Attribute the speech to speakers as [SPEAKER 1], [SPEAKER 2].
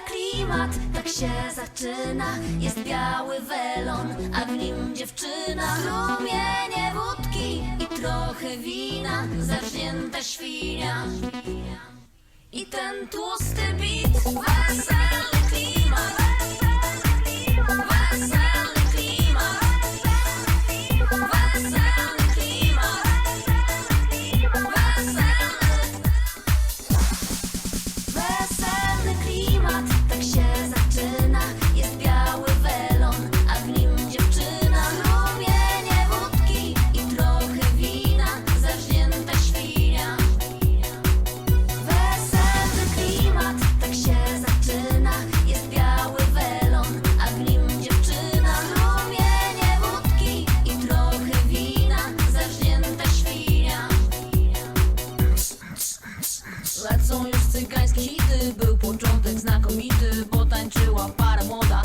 [SPEAKER 1] Klimat, tak się zaczyna. Jest biały welon, a w nim dziewczyna. Strumienie wódki i trochę wina Zawzięta świnia. I ten tłusty bit cygańskie hity. Był początek znakomity, bo tańczyła para młoda.